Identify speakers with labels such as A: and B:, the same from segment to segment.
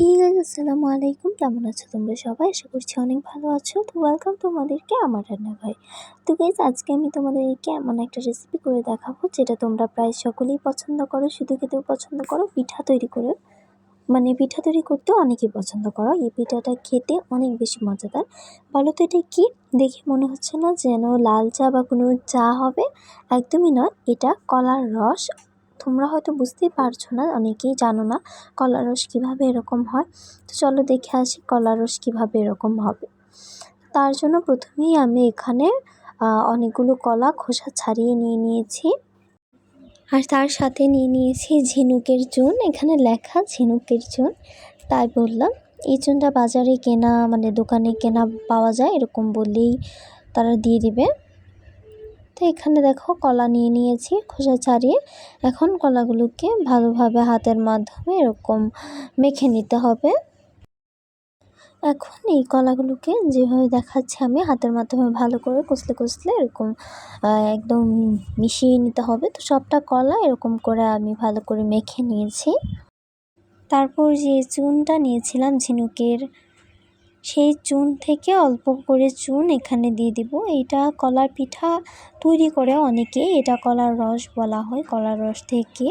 A: Hey guys আসসালামু আলাইকুম। কেমন আছো তোমরা সবাই? আশা করছি অনেক ভালো আছো। তো ওয়েলকাম তোমাদেরকে আমার রান্নাঘরে। তো গাইজ আজকে আমি তোমাদেরকে এমন একটা রেসিপি করে দেখাবো যেটা তোমরা প্রায় সকলেই পছন্দ করো। শুধু খেতেও পছন্দ করো? পিঠা তৈরি করে। মানে পিঠা তৈরি করতেও অনেকেই পছন্দ করো। এই পিঠাটা খেতে অনেক বেশি মজাদার। বলো তো এটা কি? দেখে মনে হচ্ছে না যেন লাল চা বা কোনো চা হবে। একদমই নয়, এটা কলার রস তোমরা হয়তো বুঝতেই পারছ না, অনেকেই জানো না কলার রস কীভাবে এরকম হয়। তো চলো দেখে আসি কলার রস কীভাবে এরকম হবে। তার জন্য প্রথমেই আমি এখানে অনেকগুলো কলা খোসা ছাড়িয়ে নিয়ে নিয়েছি। আর তার সাথে নিয়ে নিয়েছি ঝিনুকের চুন। এখানে লেখা ঝিনুকের চুন। তাই বললাম, এই চুনটা বাজারে কেনা মানে দোকানে কেনা পাওয়া যায়, এরকম বললেই তারা দিয়ে দিবে। তো এখানে দেখো কলা নিয়ে নিয়েছি, খোসা ছাড়িয়ে। এখন কলাগুলোকে ভালোভাবে হাতের মাধ্যমে এরকম মেখে নিতে হবে। এখন এই কলাগুলোকে যেভাবে দেখাচ্ছি আমি, হাতের মাধ্যমে ভালো করে কষলে কষলে এরকম একদম মিশিয়ে নিতে হবে। তো সবটা কলা এরকম করে আমি ভালো করে মেখে নিয়েছি। তারপর যে চুনটা নিয়েছিলাম ঝিনুকের সেই চুন থেকে অল্প করে চুন এখানে দিয়ে দিব। এটা কলার পিঠা তৈরি করে অনেকে, এটা কলার রস বলা হয়, কলার রস থেকে।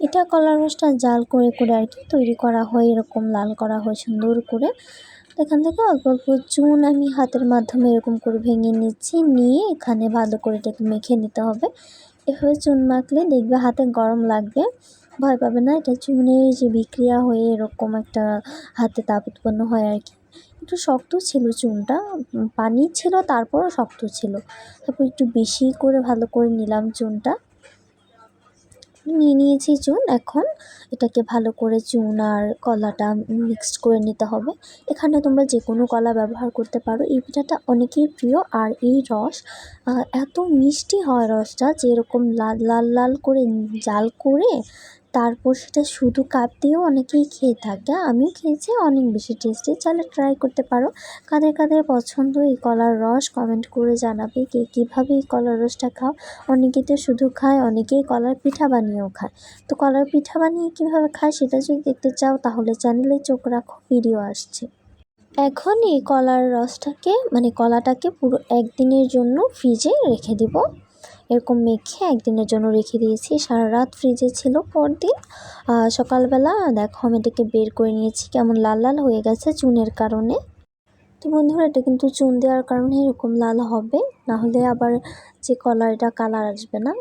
A: এটা কলার রসটা জাল করে করে আর কি তৈরি করা হয়, এরকম লাল করা হয় সুন্দর করে। এখান থেকে অল্প অল্প চুন আমি হাতের মাধ্যমে এরকম করে ভেঙে নিচ্ছি, নিয়ে এখানে ভালো করে এটাকে মেখে নিতে হবে। এভাবে চুন মাখলে দেখবে হাতে গরম লাগবে। ভয় পাবে না, এটা চুনের যে বিক্রিয়া হয়ে, এরকম একটা হাতে তাপ উৎপন্ন হয় আর কি। একটু শক্ত ছিল চুনটা পানি ছিল, তারপরও শক্ত ছিল। তারপর একটু বেশি করে ভালো করে নিলাম চুনটা নিয়ে নিয়েছি চুন এখন এটাকে ভালো করে চুন আর কলাটা মিক্সড করে নিতে হবে। এখানে তোমরা যে কোনো কলা ব্যবহার করতে পারো। এই পিঠাটা অনেকেই প্রিয়, আর এই রস এত মিষ্টি হয় রসটা যে এরকম লাল লাল লাল করে জাল করে তারপর সেটা শুধু কাপ দিয়েও অনেকেই খেয়ে থাকে। আমিও খেয়েছি, অনেক বেশি টেস্টি চাইলে ট্রাই করতে পারো। কাদের কাদের পছন্দ এই কলার রস কমেন্ট করে জানাবে কে কীভাবে এই কলার রসটা খাও। অনেকে তো শুধু খায়, অনেকেই কলার পিঠা বানিয়েও খায়। তো কলার পিঠা বানিয়ে কীভাবে খায় সেটা যদি দেখতে চাও তাহলে চ্যানেলে চোখ রাখো ভিডিও আসছে। এখন এই কলার রসটাকে মানে কলাটাকে পুরো একদিনের জন্য ফ্রিজে রেখে দিব। এরকম মেখে একদিনের জন্য রেখে দিয়েছি। সারা রাত ফ্রিজে ছিল পরদিন। সকালবেলা দেখো আমি এটাকে বের করে নিয়েছি। কেমন লাল লাল হয়ে গেছে চুনের কারণে। তো বন্ধুরা, এটা কিন্তু চুন দেওয়ার কারণে এরকম লাল হবে। না হলে আবার যে কলারটা কালার আসবে না।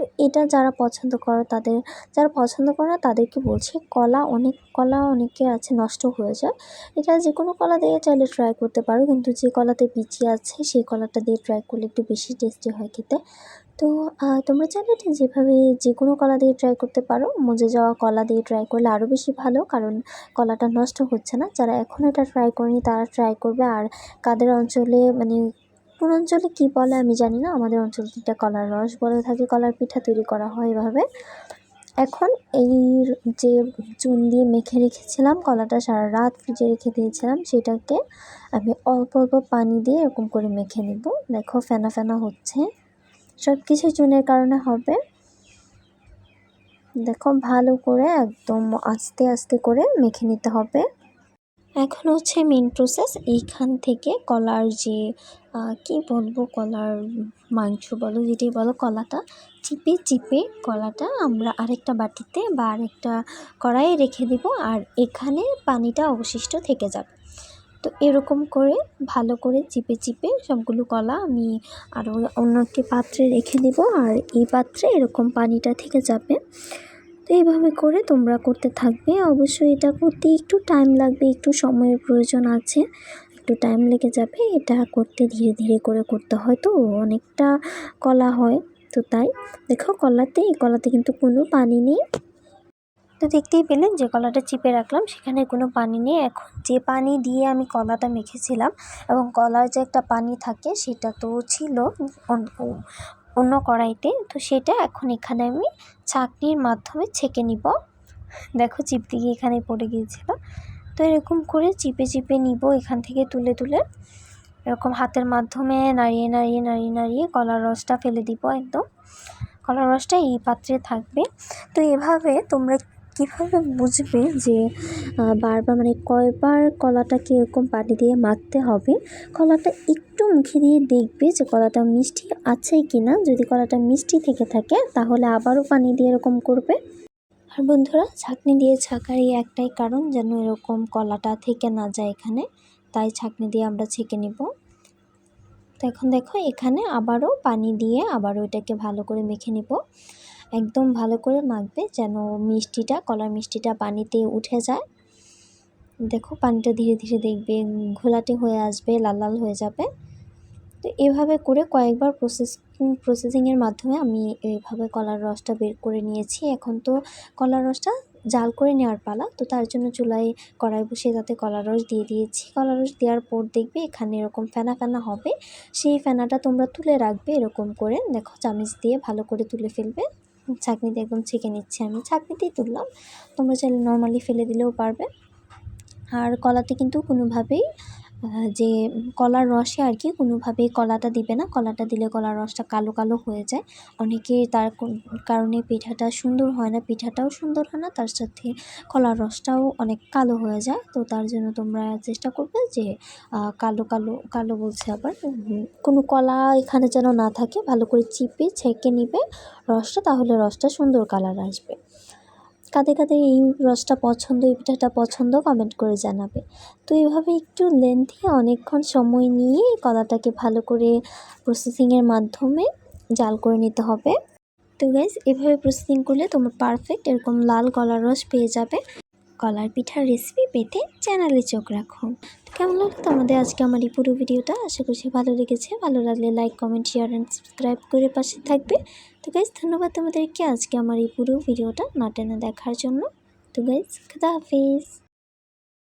A: তো এটা যারা পছন্দ করো তাদের, যারা পছন্দ করে না তাদেরকে বলছি, কলা অনেক, কলা অনেকে আছে নষ্ট হয়ে যায়। এটা যে কোনো কলা দিয়ে চাইলে ট্রাই করতে পারো, কিন্তু যে কলাতে বিচি আছে সেই কলাটা দিয়ে ট্রাই করলে একটু বেশি টেস্টি হয় খেতে। তো তোমরা চাইলে যেভাবে যে কোনো কলা দিয়ে ট্রাই করতে পারো, মজে যাওয়া কলা দিয়ে ট্রাই করলে আরও বেশি ভালো, কারণ কলাটা নষ্ট হচ্ছে না। যারা এখন এটা ট্রাই করেনি তারা ট্রাই করবে, আর কাদের অঞ্চলে মানে কোন অঞ্চলে কী বলে আমি জানি না। আমাদের অঞ্চলে এটা কলার রস বলে থাকে, কলার পিঠা তৈরি করা হয় এভাবে। এখন এই যে চুন দিয়ে মেখে রেখেছিলাম, কলাটা সারা রাত ফ্রিজে রেখে দিয়েছিলাম, সেটাকে আমি অল্প অল্প পানি দিয়ে এরকম করে মেখে নিব। দেখো ফেনা ফেনা হচ্ছে। সব কিছু চুনের কারণে হবে। দেখো ভালো করে একদম আস্তে আস্তে করে মেখে নিতে হবে। এখন হচ্ছে মেন প্রসেস এইখান থেকে কলার যে কি বলব কলার মাংস বলো, যেটি বলো কলাটা, চিপে চিপে কলাটা আমরা আরেকটা বাটিতে বা আরেকটা কড়াইয়ে রেখে দিব আর এখানে পানিটা অবশিষ্ট থেকে যাবে। তো এরকম করে, ভালো করে চিপে চিপে সবগুলো কলা আমি আরও অন্য একটি পাত্রে রেখে দেব আর এই পাত্রে এরকম পানিটা থেকে যাবে। তো এইভাবে করে তোমরা করতে থাকবে। অবশ্যই এটা করতে একটু টাইম লাগবে, একটু সময়ের প্রয়োজন আছে। একটু টাইম লেগে যাবে, এটা করতে ধীরে ধীরে করে করতে হয় তো, অনেকটা কলা হয় তো তাই। দেখো কলাতে, এই কলাতে কিন্তু কোনো পানি নেই। তো দেখতেই পেলেন যে কলাটা চিপে রাখলাম, সেখানে কোনো পানি নেই। এখন যে পানি দিয়ে আমি কলাটা মেখেছিলাম, এবং কলার যে একটা পানি থাকে, সেটা তো ছিল অন্য কড়াইতে তো সেটা এখন এখানে আমি ছাঁকনির মাধ্যমে ছেঁকে নিব। দেখো চিপ দিকে এখানে পড়ে গিয়েছিল। তো এরকম করে চিপে চিপে নিব, এখান থেকে তুলে তুলে। এরকম হাতের মাধ্যমে নাড়িয়ে নাড়িয়ে নাড়িয়ে নাড়িয়ে কলার রসটা ফেলে দিব একদম। কলার রসটা এই পাত্রে থাকবে। তো এভাবে তোমরা কীভাবে বুঝবে যে বারবার মানে কয়বার কলাটাকে এরকম পানি দিয়ে মাখতে হবে? কলাটা একটু মুখে দিয়ে দেখবে যে কলাটা মিষ্টি আছে কি না যদি কলাটা মিষ্টি থেকে থাকে, তাহলে আবারও পানি দিয়ে এরকম করবে। আর বন্ধুরা, ছাঁকনি দিয়ে ছাঁকার এই একটাই কারণ যেন এরকম কলাটা থেকে না যায় এখানে। তাই ছাঁকনি দিয়ে আমরা ছেঁকে নিব। তো এখন দেখো, এখানে আবারও পানি দিয়ে আবারও এটাকে ভালো করে মেখে নিব। একদম ভালো করে মাখবে যেন মিষ্টিটা, কলার মিষ্টিটা পানিতে উঠে যায়। দেখো, পানিটা ধীরে ধীরে দেখবে, ঘোলাটে হয়ে আসবে, লাল লাল হয়ে যাবে। তো এভাবে করে কয়েকবার প্রসেস প্রসেসিংয়ের মাধ্যমে আমি এইভাবে কলার রসটা বের করে নিয়েছি। এখন তো কলার রসটা জাল করে নেওয়ার পালা, তো তার জন্য চুলায় কড়াই বসিয়ে তাতে কলার রস দিয়ে দিয়েছি। কলার রস দেওয়ার পর দেখবে এখানে এরকম ফেনা ফেনা হবে। সেই ফেনাটা তোমরা তুলে রাখবে এরকম করে। দেখো চামিচ দিয়ে ভালো করে তুলে ফেলবে। ছাঁকনিতে একদম ছেঁকে নিচ্ছি আমি। ছাঁকনিতেই তুললাম। তোমরা চাইলে নর্মালি ফেলে দিলেও পারবে। আর কলাতে কিন্তু কোনোভাবেই যে কলার রসে আর কি কোনোভাবেই কলাটা দিবে না। কলাটা দিলে কলার রসটা কালো কালো হয়ে যায়। অনেকে তার কারণে পিঠাটা সুন্দর হয় না, পিঠাটাও সুন্দর হয় না, তার সাথে কলার রসটাও অনেক কালো হয়ে যায়। তো তার জন্য তোমরা চেষ্টা করবে যে কালো কালো কালো বলছে আবার কোনো কলা এখানে যেন না থাকে, ভালো করে চিপে, ছেঁকে নিবে রসটা, তাহলে রসটা সুন্দর কালার আসবে। কাদের কাদের এই রসটা পছন্দ, এই পিঠাটা পছন্দ কমেন্ট করে জানাবে। তো এভাবে একটু লেন্থে অনেকক্ষণ সময় নিয়ে কলাটাকে ভালো করে প্রসেসিংয়ের মাধ্যমে জাল করে নিতে হবে। তো গ্যাস এভাবে প্রসেসিং করলে তোমার পারফেক্ট এরকম লাল কলার রস পেয়ে যাবে। কলার পিঠার রেসিপি পেতে চ্যানেলে চোখ রাখুন তো কেমন লাগল তোমাদের আজকে আমার এই পুরো ভিডিওটা? আশা করছি ভালো লেগেছে। ভালো লাগলে like comment share and subscribe করে পাশে থাকবে। তো গাইজ ধন্যবাদ তোমাদেরকে আজকে আমার এই পুরো ভিডিওটা না টেনে দেখার জন্য। তো গাইজ খুদা হাফিজ।